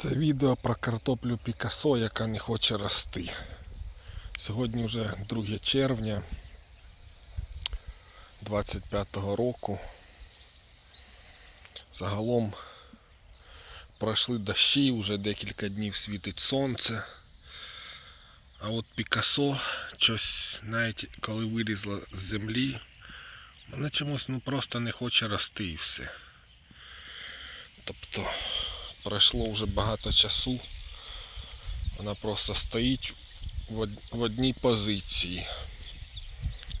Це відео про картоплю Пікасо, яка не хоче рости. Сьогодні вже 2 червня 25-го року. Загалом пройшли дощі, вже декілька днів світить сонце. А от Пікасо, щось навіть коли вирізла з землі, вона чомусь ну, просто не хоче рости і все. Тобто пройшло вже багато часу. Вона просто стоїть в одній позиції.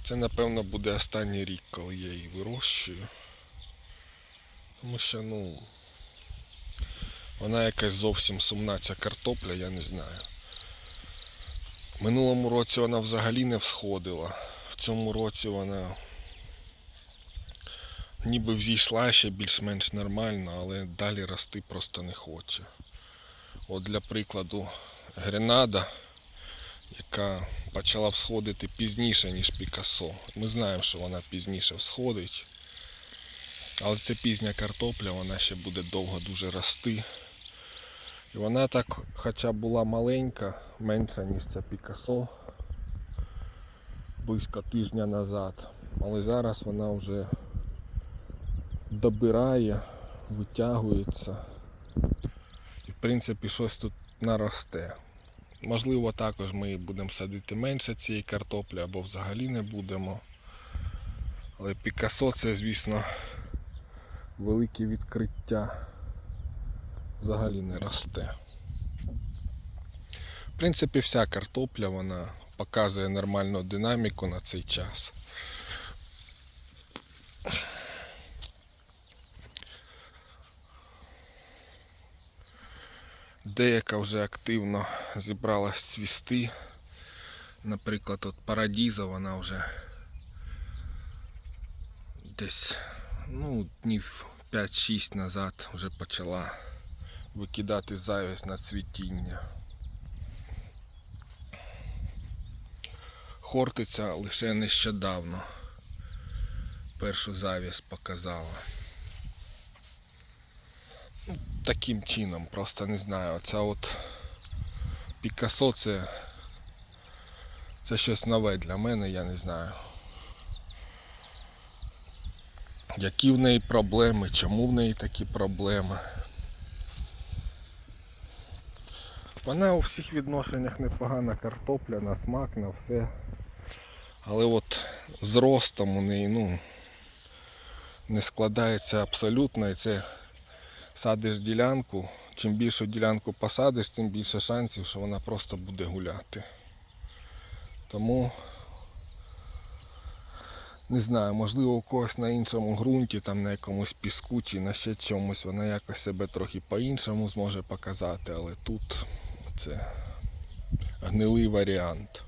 Це, напевно, буде останній рік, коли я її вирощую. Тому що, ну, вона якась зовсім сумна ця картопля, я не знаю. Минулому році вона взагалі не всходила. В цьому році вона ніби взійшла ще більш-менш нормально, але далі рости просто не хоче. От для прикладу, гренада, яка почала всходити пізніше, ніж Пікасо. Ми знаємо, що вона пізніше всходить. Але це пізня картопля, вона ще буде довго дуже рости. І вона так, хоча була маленька, менша, ніж це Пікасо, близько тижня назад. Але зараз вона вже добирає, витягується. І в принципі щось тут наросте. Можливо, також ми будемо садити менше цієї картоплі або взагалі не будемо. Але Пікасо це, звісно, велике відкриття. Взагалі не росте. В принципі, вся картопля вона показує нормальну динаміку на цей час. Деяка вже активно зібралась цвісти. Наприклад, от парадіза вона вже десь ну, днів 5-6 назад вже почала викидати завість на цвітіння. Хортиця лише нещодавно першу завість показала. Таким чином, просто не знаю. Оця от Пікасо це, це щось нове для мене, я не знаю. Які в неї проблеми, чому в неї такі проблеми. Вона у всіх відношеннях непогана картопля, на смак, на все. Але от з ростом у неї ну, не складається абсолютно і це садиш ділянку, чим більшу ділянку посадиш, тим більше шансів, що вона просто буде гуляти. Тому не знаю, можливо у когось на іншому ґрунті, там на якомусь піску чи на ще чомусь вона якось себе трохи по-іншому зможе показати, але тут це гнилий варіант.